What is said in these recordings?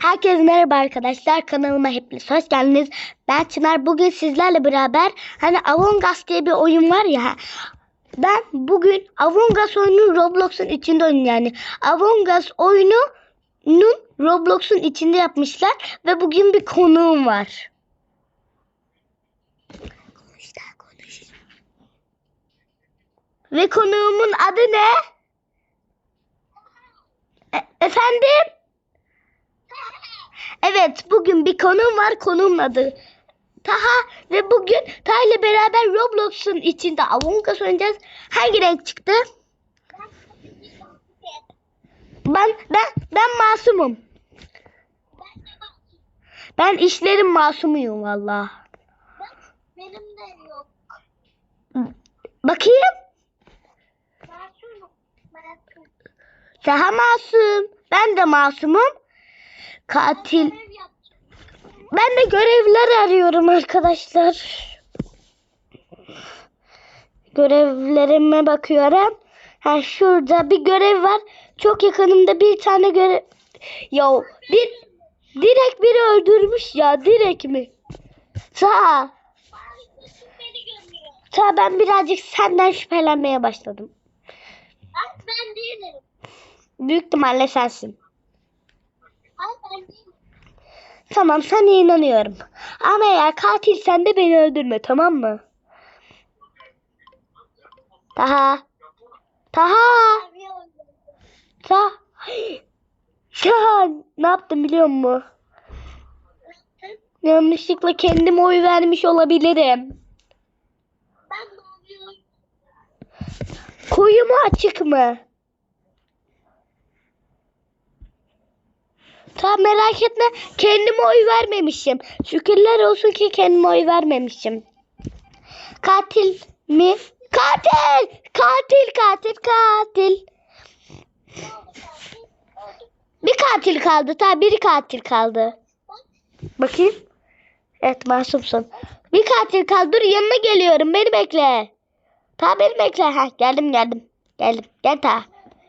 Herkese merhaba arkadaşlar. Kanalıma hepiniz hoş geldiniz. Ben Çınar. Bugün sizlerle beraber hani Among Us diye bir oyun var ya. Ben bugün Among Us oyunu Roblox'un içinde oynuyorum yani. Among Us oyununun Roblox'un içinde yapmışlar ve bugün bir konuğum var. Ve konuğumun adı ne? E- efendim? Evet bugün bir konuğum var konuğum adı Taha ve bugün Taha ile beraber Roblox'un içinde Among Us oynayacağız. Hangi renk çıktı? Ben ben ben masumum. Ben işlerin masumuyum valla. Benim de yok. Bakayım. Masum. Masum. Taha masum. Ben de masumum. Katil. Ben de görevler arıyorum arkadaşlar. Görevlerime bakıyorum. Ha şurada bir görev var. Çok yakınımda bir tane görev. Ya bir direkt biri öldürmüş ya direkt mi? Görmüyor. Sağ ben birazcık senden şüphelenmeye başladım. Ay ben değilim. Büyük ihtimalle sensin. Tamam sana inanıyorum. Ama eğer katilsen de beni öldürme tamam mı? Taha. Taha. Taha. Şahan. Ne yaptım biliyor musun? Yanlışlıkla kendime oy vermiş olabilirim. Koyu mu açık mı? Tamam merak etme. Kendime oy vermemişim. Şükürler olsun ki kendime oy vermemişim. Katil mi? Katil! Katil, katil, katil. Bir katil kaldı. Ta biri katil kaldı. Bakayım. Evet masumsun. Bir katil kaldı. Dur yanına geliyorum. Beni bekle. Ta beni bekle. Ha, geldim geldim. Geldim. Gel ta.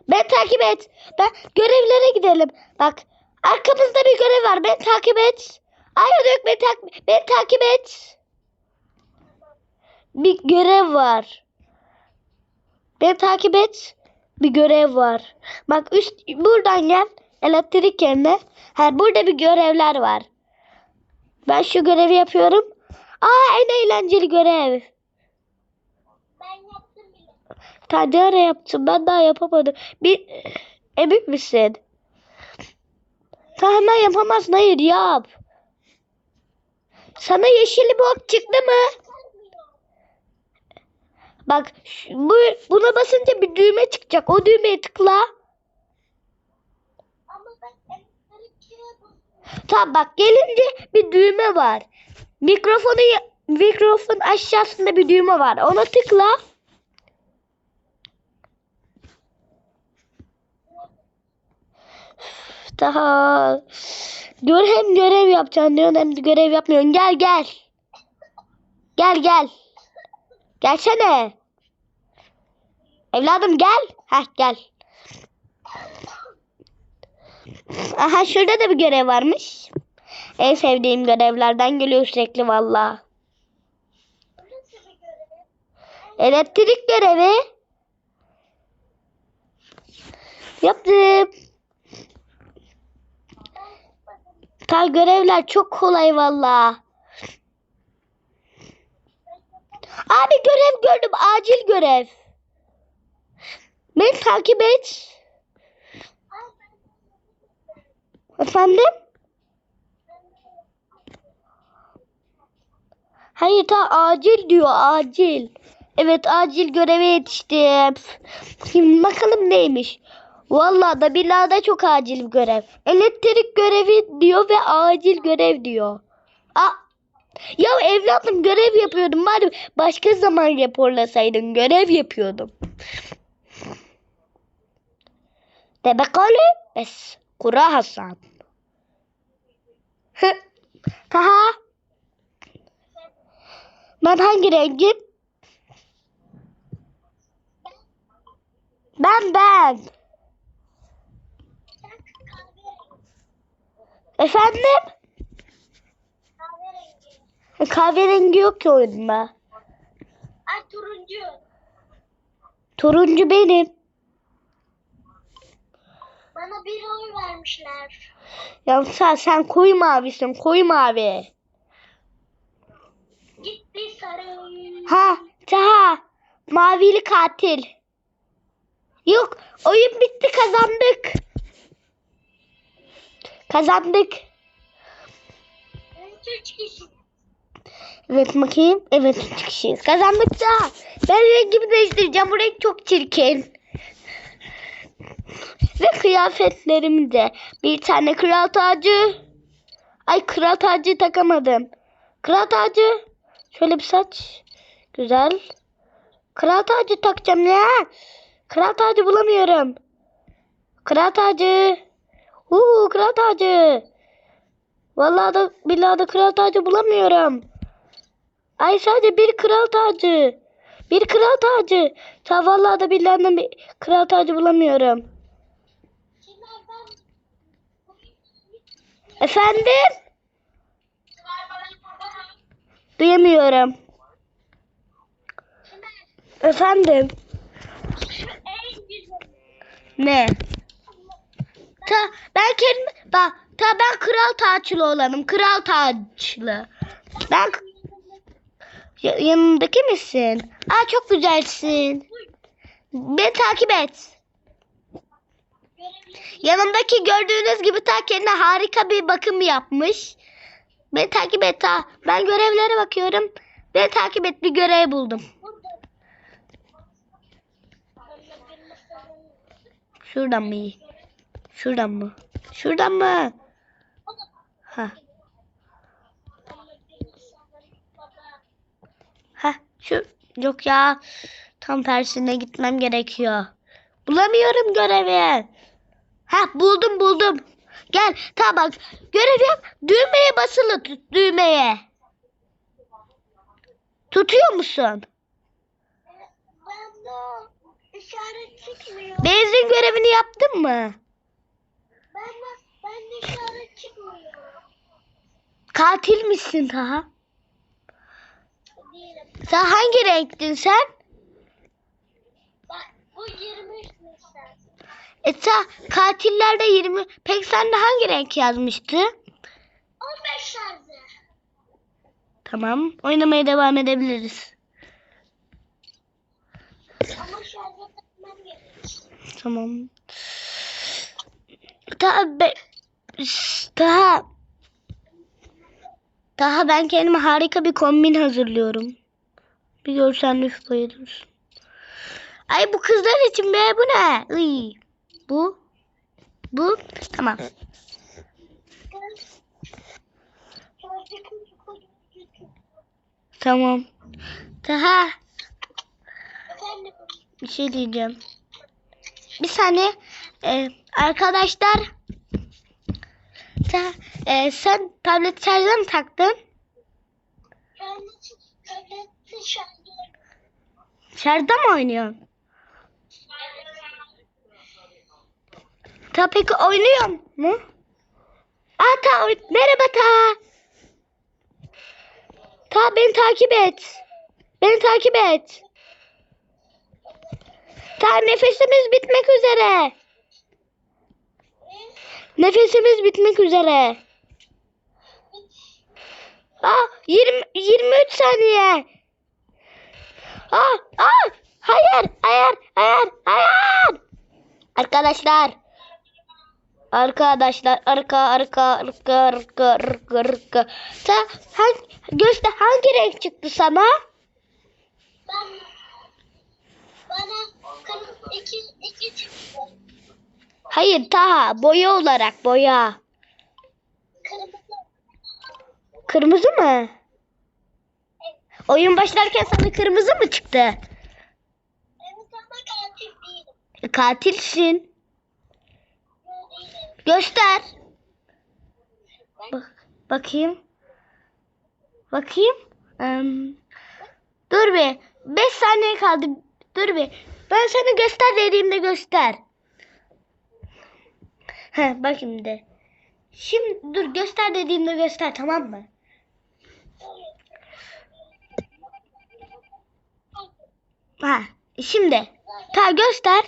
Ben takip et. Ben görevlere gidelim. Bak arkamızda bir görev var. Beni takip et. Hayır yok beni, tak beni takip et. Bir görev var. Beni takip et. Bir görev var. Bak üst buradan gel. Elektrik yerine. Ha, burada bir görevler var. Ben şu görevi yapıyorum. Aa en eğlenceli görev. Ben yaptım bile. Tane ara yaptım. Ben daha yapamadım. Bir emin misin? Sen hemen yapamazsın. Hayır yap. Sana yeşil bok çıktı mı? Bak bu, buna basınca bir düğme çıkacak. O düğmeye tıkla. Tamam bak gelince bir düğme var. Mikrofonu mikrofon aşağısında bir düğme var. Ona tıkla. Daha gör hem görev yapacaksın diyorsun hem görev yapmıyorsun. Gel gel. Gel gel. Gelsene. Evladım gel. Heh gel. Aha şurada da bir görev varmış. En sevdiğim görevlerden geliyor sürekli valla. Elektrik görevi. Yaptım. Ta görevler çok kolay valla. Abi görev gördüm. Acil görev. Beni takip et. Efendim? Hayır ta acil diyor acil. Evet acil göreve yetiştim. Şimdi bakalım neymiş. Vallahi da billahi çok acil bir görev. Elektrik görevi diyor ve acil görev diyor. Aa, ya evladım görev yapıyordum. Bari başka zaman raporlasaydın görev yapıyordum. Demek öyle. Bes. Kura Hasan. Taha. Ben hangi rengim? Ben ben. sen kahve Efendim? Kahverengi. Kahverengi yok ki oyunda. Ay turuncu. Turuncu benim. Bana bir oy vermişler. Ya sen, sen koyu mavisin. Koyu mavi. Gitti sarı. Ha, Taha. Mavili katil. Yok, oyun bitti kazandık. Kazandık. Evet bakayım. Evet üç kişiyiz. Kazandık da. Ben rengimi değiştireceğim. Bu renk çok çirkin. Ve kıyafetlerim de. Bir tane kral tacı. Ay kral tacı takamadım. Kral tacı. Şöyle bir saç. Güzel. Kral tacı takacağım ya. Kral tacı bulamıyorum. Kral tacı. Uuu kral tacı. Vallahi da billahi da kral tacı bulamıyorum. Ay sadece bir kral tacı. Bir kral tacı. Ta vallahi da billahi da bir kral tacı bulamıyorum. Efendim? Duyamıyorum. Efendim? Ne? Ta ben kendim bak ta ben kral taçlı olanım. Kral taçlı. Ben Ya- yanındaki misin? Aa çok güzelsin. Beni takip et. Yanımdaki gördüğünüz gibi ta kendine harika bir bakım yapmış. Beni takip et ta. Ben görevlere bakıyorum. Beni takip et bir görev buldum. Şuradan mı iyi? Şuradan mı? Şuradan mı? Ha. Ha şu yok ya. Tam tersine gitmem gerekiyor. Bulamıyorum görevi. Ha buldum buldum. Gel ta bak görev yap. Düğmeye basılı tut düğmeye. Tutuyor musun? Ben de işaret çıkmıyor. Benzin görevini yaptın mı? Ben de, de işaret çıkmıyor. Katil misin Taha? Değilim. Sen hangi renktin sen? Bak bu 23 Nisan. E sen katillerde 20. Peki sen de hangi renk yazmıştı? 15 şarjı. Tamam. Oynamaya devam edebiliriz. Ama takmam. Tamam. Be... Daha... Daha ben kendime harika bir kombin hazırlıyorum. Bir görsen üf bayılırsın. Ay bu kızlar için be bu ne? Iy. Bu. Bu. Tamam. Tamam. Efendim. bir şey diyeceğim. Bir saniye. Ee, arkadaşlar. Sen, e, sen tablet şarjına mı taktın? Şarjı. Şarjda mı oynuyorsun? Ta peki oynuyor mu? Aa ta merhaba ta. Ta beni takip et. Beni takip et. Ta nefesimiz bitmek üzere. Nefesimiz bitmek üzere. Aa 20 23 saniye. Aa, aa, hayır, hayır, hayır, hayır. Arkadaşlar. Arkadaşlar, arka, arka, arka, arka, arka, arka. Sen hangi, göster hangi renk çıktı sana? Ben bana kırmızı iki, iki çıktı. Hayır Taha, boya olarak boya. Kırmızı. Kırmızı mı? Oyun başlarken sana kırmızı mı çıktı? Evet ama katil değilim. Katilsin. Göster. Bak, bakayım. Bakayım. Em, dur bir. 5 saniye kaldı. Dur bir. Ben sana göster dediğimde göster. Heh, bak şimdi. Şimdi dur göster dediğimde göster tamam mı? Ha şimdi. Ta göster.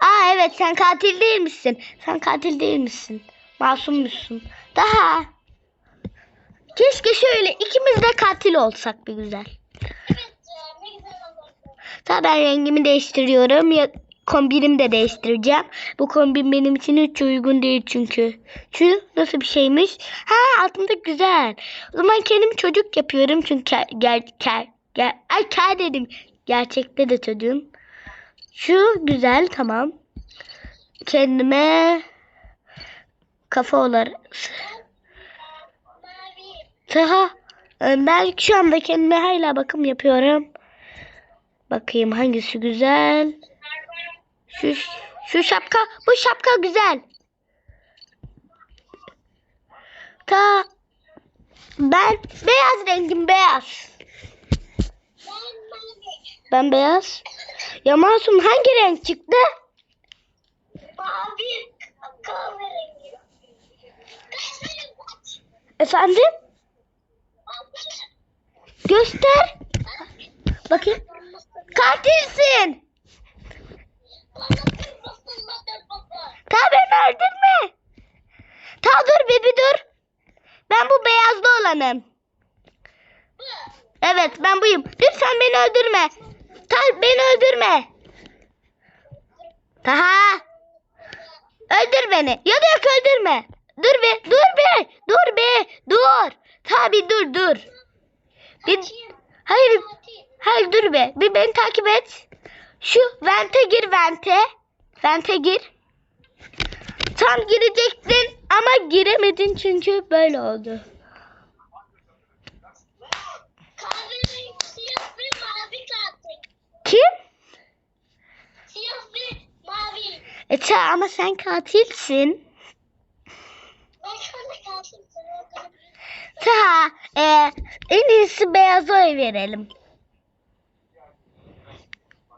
Aa evet sen katil değil misin? Sen katil değil misin? Masummuşsun. Daha. Keşke şöyle ikimiz de katil olsak bir güzel. Evet ne güzel olurdu. Tabii ben rengimi değiştiriyorum. Ya kombinimi de değiştireceğim. Bu kombin benim için hiç uygun değil çünkü. Şu nasıl bir şeymiş? Ha altında güzel. O zaman kendimi çocuk yapıyorum çünkü ker, ger, ker, ger, ay ker dedim. Gerçekte de çocuğum. Şu güzel tamam. Kendime kafa olarak. Taha ben şu anda kendime hala bakım yapıyorum. Bakayım hangisi güzel. Şu şu şapka, bu şapka güzel. Ta ben beyaz rengim beyaz. Ben beyaz. Ya Masum hangi renk çıktı? Mavi. Kahverengi. Efendim? Göster. Bakayım. Katilsin. Ta beni öldürme. Ta dur bir dur. Ben bu beyazlı olanım. Evet ben buyum. Lütfen beni öldürme. Ta beni öldürme. Taha. Öldür beni. Ya da yok öldürme. Dur be. Dur be. Dur be. Dur. Tabi dur dur. Bir, hayır. Hayır dur be. Bir beni takip et. Şu vente gir vente. Vente gir. Tam girecektin ama giremedin çünkü böyle oldu. Kim? Siyah. E ta- ama sen katilsin. Ben şu anda katil. Sen öldürebilirsin. Ta e, en iyisi beyaza oy verelim.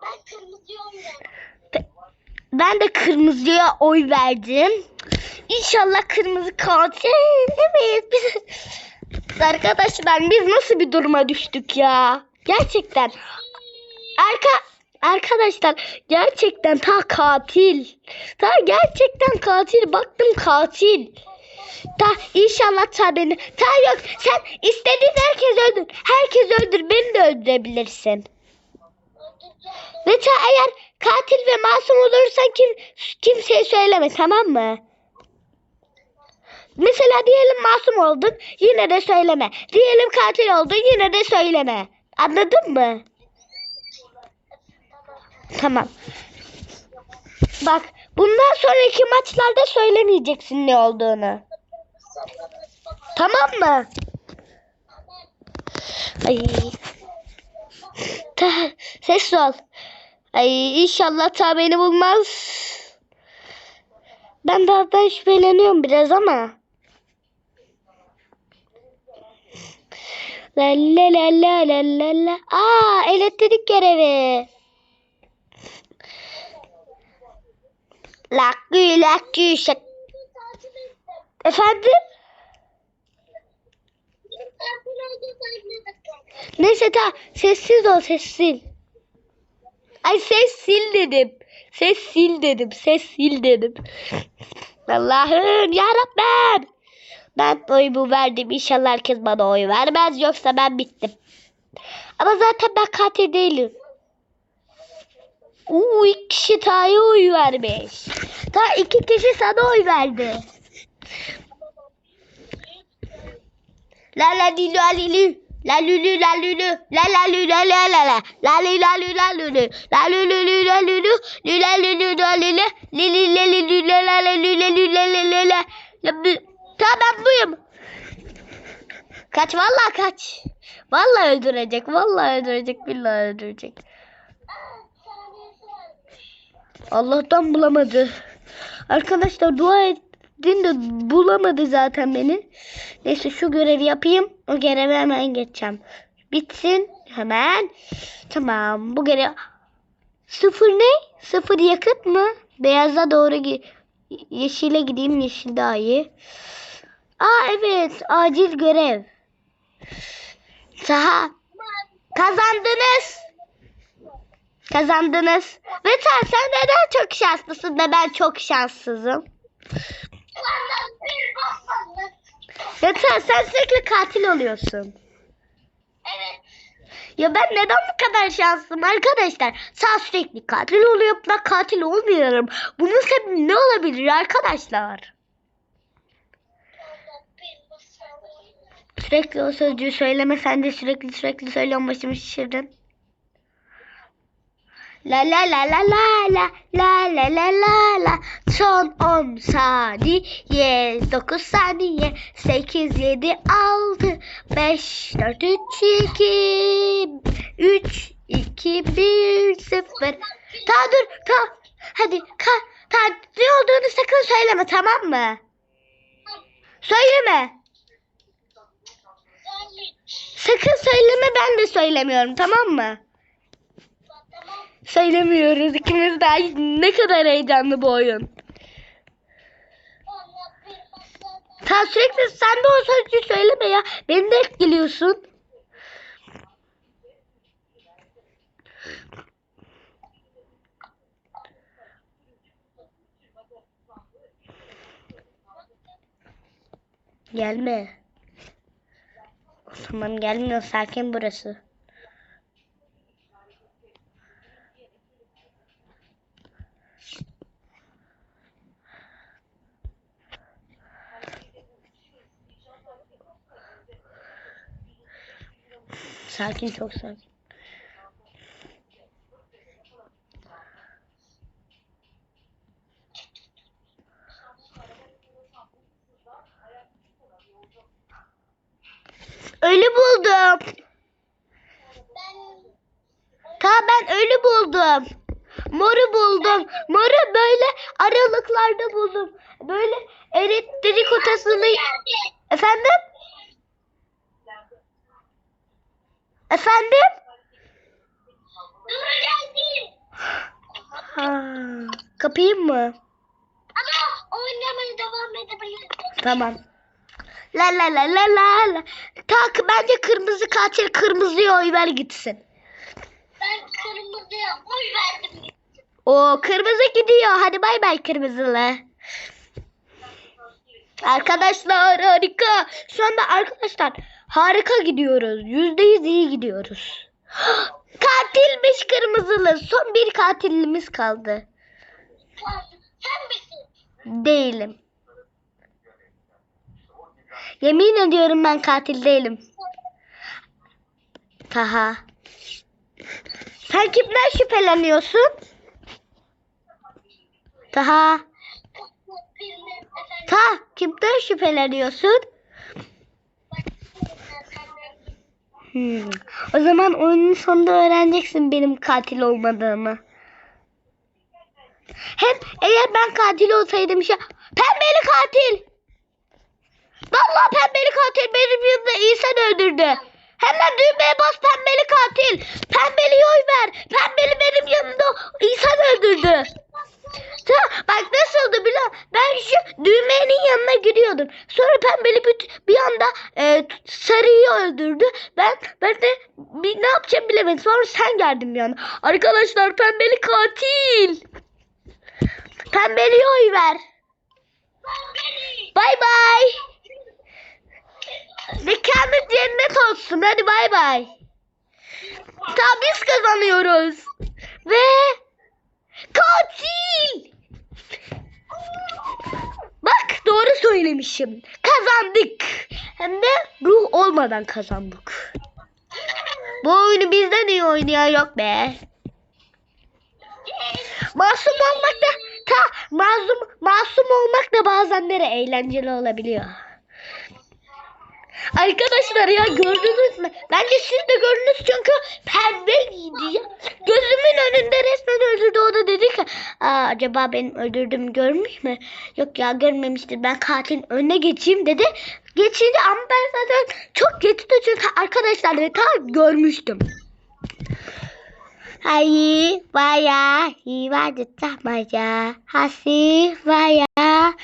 Ben kırmızı oynarım. Ben de kırmızıya oy verdim. İnşallah kırmızı katil demeyiz biz. Arkadaşlar biz nasıl bir duruma düştük ya? Gerçekten. Arka arkadaşlar gerçekten ta katil. Ta gerçekten katil. Baktım katil. Ta inşallah ta beni. Ta yok sen istediğin herkes öldür. Herkes öldür. Beni de öldürebilirsin. Ve eğer katil ve masum olursan kim kimseye söyleme tamam mı? Mesela diyelim masum oldun yine de söyleme. Diyelim katil oldun yine de söyleme. Anladın mı? Tamam. Bak bundan sonraki maçlarda söylemeyeceksin ne olduğunu. Tamam mı? Ay. Ses ol. Ay inşallah ta beni bulmaz. Ben daha şüpheleniyorum biraz ama. La la la la la la la. Aa elektrik görevi. Lakü lakü şak. Efendim? Neyse ta sessiz ol sessiz. Ay ses sil dedim. Ses sil dedim. Ses sil dedim. Allah'ım ya Rabbim. Ben oyumu verdim. İnşallah herkes bana oy vermez. Yoksa ben bittim. Ama zaten ben katil değilim. Uuu iki kişi Ta'ya oy vermiş. Ta iki kişi sana oy verdi. La la li la li li. La lü lü la lü lü. La la lü la la la la. La lü la lü la lü lü. La lü lü la lü lü. La lü lü la lü lü. Li li la li lü la la la lü la lü la la la la. Tamam buyum. Kaç vallahi kaç. Vallahi öldürecek. Vallahi öldürecek. Billahi öldürecek. Allah'tan bulamadı. Arkadaşlar dua edin de bulamadı zaten beni. Neyse şu görevi yapayım. O görevi hemen geçeceğim. Bitsin hemen. Tamam bu görev. Sıfır ne? Sıfır yakıt mı? Beyaza doğru gi yeşile gideyim. Yeşil daha iyi. Aa evet. Acil görev. Saha. Kazandınız. Kazandınız. Ve sen, sen neden çok şanslısın da ben çok şanssızım? Ya sen, sürekli katil oluyorsun. Evet. Ya ben neden bu kadar şanslıyım arkadaşlar? Sen sürekli katil oluyor ben katil olmuyorum. Bunun sebebi ne olabilir arkadaşlar? Sürekli o sözcüğü söyleme sen de sürekli sürekli söylüyorsun başımı şişirdin. La la la la la la la la la la la. Son 10 saniye 9 saniye. 8 7 6 5 4 3 2 3 2 1 0 Ta dur ta. Hadi ka ta. Ne olduğunu sakın söyleme tamam mı? Söyleme. Sakın söyleme ben de söylemiyorum tamam mı? Söylemiyoruz ikimiz de ne kadar heyecanlı bu oyun. Sen sürekli sen de o sözcüğü söyleme ya. Beni de etkiliyorsun. Gelme. O zaman gelmiyor sakin burası. Sakin çok sakin. Ölü buldum. Ta ben ölü buldum. Moru buldum. Moru böyle aralıklarda buldum. Böyle elektrik otasını... Efendim? Efendim? Geldi. Ha, kapayım mı? Ama oynamaya devam edebiliriz. Tamam. La la la la la la. Tak bence kırmızı katil kırmızıya oy ver gitsin. Ben kırmızıya oy verdim. O kırmızı gidiyor. Hadi bay bay kırmızılı. Arkadaşlar harika. Şu anda arkadaşlar harika gidiyoruz. Yüzde yüz iyi gidiyoruz. Katilmiş kırmızılı. Son bir katilimiz kaldı. Sen misin? Değilim. Yemin ediyorum ben katil değilim. Taha. Sen kimden şüpheleniyorsun? Taha. Ta kimden şüpheleniyorsun? Hmm. O zaman oyunun sonunda öğreneceksin benim katil olmadığımı. Hem eğer ben katil olsaydım şey pembeli katil. Vallahi pembeli katil benim yanımda İhsan öldürdü. Hemen düğmeye bas pembeli katil. Pembeli oy ver. Pembeli benim yanımda İhsan öldürdü. Ta, bak nasıldı musun? Ben şu düğmenin yanına giriyordum. Sonra pembeli bir, bir anda e, sarıyı öldürdü. Ben ben de bir, ne yapacağım bilemedim. Sonra sen geldin bir anda. Arkadaşlar pembeli katil. Pembeli oy ver. Bay bay. Mekanı cennet olsun. Hadi bay bay. Tamam biz kazanıyoruz. Ve katil. Bak doğru söylemişim. Kazandık. Hem de ruh olmadan kazandık. Bu oyunu bizden iyi oynayan yok be. Masum olmak da ta masum masum olmak da bazenleri eğlenceli olabiliyor. Arkadaşlar ya gördünüz mü? Bence siz de gördünüz çünkü pembe giydi ya. Gözümün önünde resmen öldürdü. O da dedi ki Aa, acaba benim öldürdüğümü görmüş mü? Yok ya görmemiştir. Ben katilin önüne geçeyim dedi. Geçildi ama ben zaten çok geçti çünkü arkadaşlar ve ta görmüştüm. Hayır vaya hivacı tahmaca hasi vaya.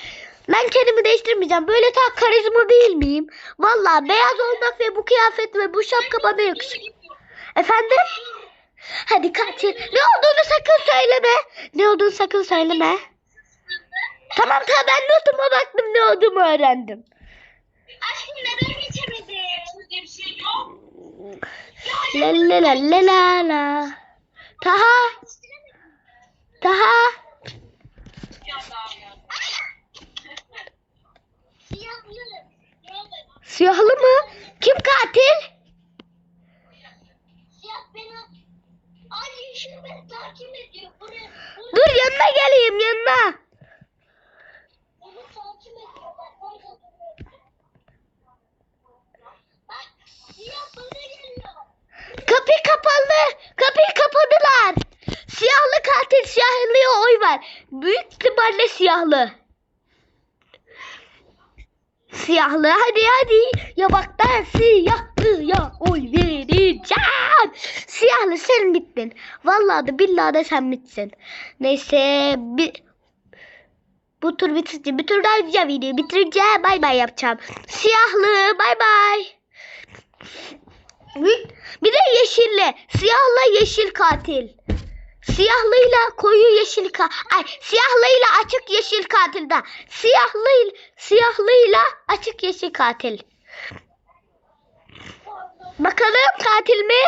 Ben kendimi değiştirmeyeceğim. Böyle tak karizma değil miyim? Vallahi beyaz olmak ve bu kıyafet ve bu şapka bana yakışır. Efendim? Hadi kaçın. Ne olduğunu sakın söyleme. Ne olduğunu sakın söyleme. Tamam tamam ben notuma baktım ne olduğumu öğrendim. Aşkım neden geçemedin? Bir şey yok. La la la la la la. Taha. Taha. Siyahlı mı? Kim katil? Dur yanına geleyim yanına. Kapı kapalı. Kapıyı kapadılar. Siyahlı katil siyahlıya oy ver. Büyük ihtimalle siyahlı. Siyahlı hadi hadi. Ya bak ben siyahlıya oy vereceğim. Siyahlı sen bittin. Vallahi de billahi de sen bitsin. Neyse bir bu tur bitince bir tur daha gideceğim videoyu bitireceğim. Bay bay yapacağım. Siyahlı bay bay. Bir de yeşille. Siyahla yeşil katil. Siyahlıyla koyu yeşil ka ay siyahlıyla açık yeşil katil de. Siyahlıyla siyahlıyla açık yeşil katil. Bakalım katil mi?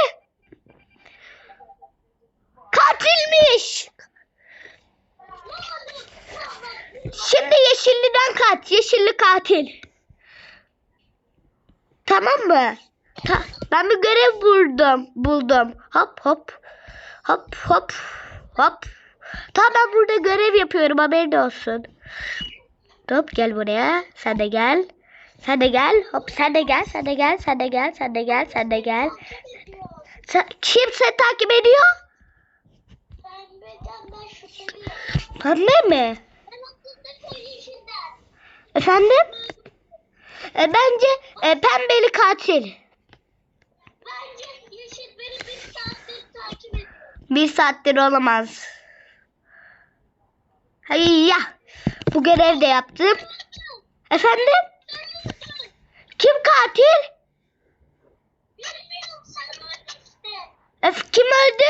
Katilmiş. Şimdi yeşilliden kaç. Yeşilli katil. Tamam mı? Ta- ben bir görev buldum. Buldum. Hop hop. Hop hop. Hop. Tamam ben burada görev yapıyorum haberin olsun. Hop gel buraya. Sen de gel. Sen de gel. Hop sen de gel. Sen de gel. Sen de gel. Sen de gel. Sen de gel. Sen, kim seni takip ediyor? Pembe mi? Efendim? E, bence e, pembeli katil. Bir saattir olamaz. Hayya. Bu görev de yaptım. Efendim? Kim katil? Ef kim öldü?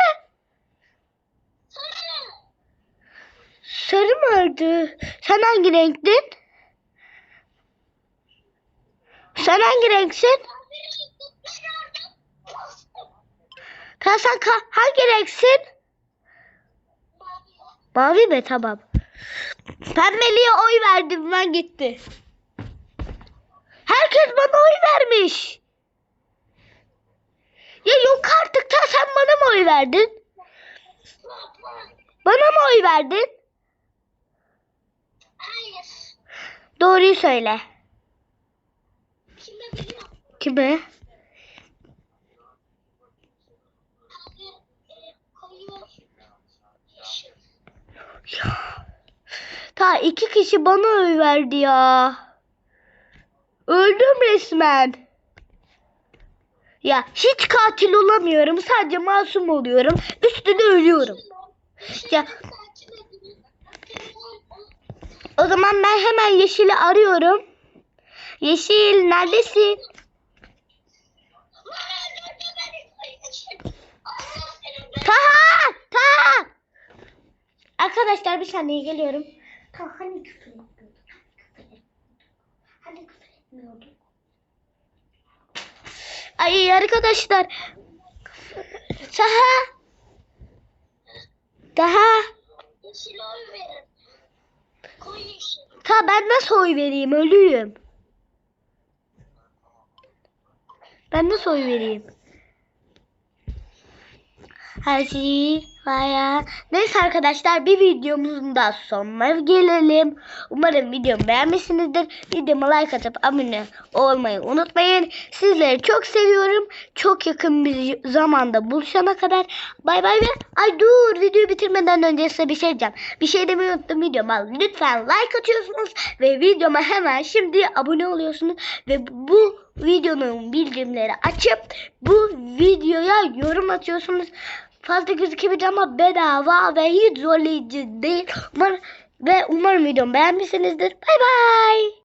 Sarı mı öldü? Sen hangi renktin? Sen hangi renksin? Ben bir tutmuş gördüm. Bastım. Ka sen ka- hangi renksin? Mavi. Mi? Tamam. Pembeliğe oy verdim ben gitti. Herkes bana oy vermiş. Ya yok artık ta sen bana mı oy verdin? Bana mı oy verdin? Hayır. Doğruyu söyle. Kime? Kime? Abi e, koyu yeşil. Ya. Ta iki kişi bana oy verdi ya. Öldüm resmen. Ya hiç katil olamıyorum. Sadece masum oluyorum. Üstüne ölüyorum. Ya. O zaman ben hemen Yeşil'i arıyorum. Yeşil neredesin? Aa, gördü beni koyu yeşil. Allah senin be- Taha! Taha! Arkadaşlar bir saniye geliyorum. Taha hani küfür etmiyorduk? Hani küfür etmiyorduk? Ay arkadaşlar. Taha! Taha! Yeşil oy verin. Yeşil. Ta ben nasıl oy vereyim? Ölüyüm. Ben nasıl oy vereyim? Her şeyi bayağı. Neyse arkadaşlar bir videomuzun da sonuna gelelim. Umarım videomu beğenmişsinizdir. Videoma like atıp abone olmayı unutmayın. Sizleri çok seviyorum. Çok yakın bir zamanda buluşana kadar. Bay bay ve ay dur videoyu bitirmeden önce size bir şey diyeceğim. Bir şey demeyi unuttum videoma. Lütfen like atıyorsunuz ve videoma hemen şimdi abone oluyorsunuz ve bu videonun bildirimleri açıp bu videoya yorum atıyorsunuz. Fazla gözükebilir ama bedava ve hiç zorlayıcı değil. Umarım, ve umarım videomu beğenmişsinizdir. Bay bay.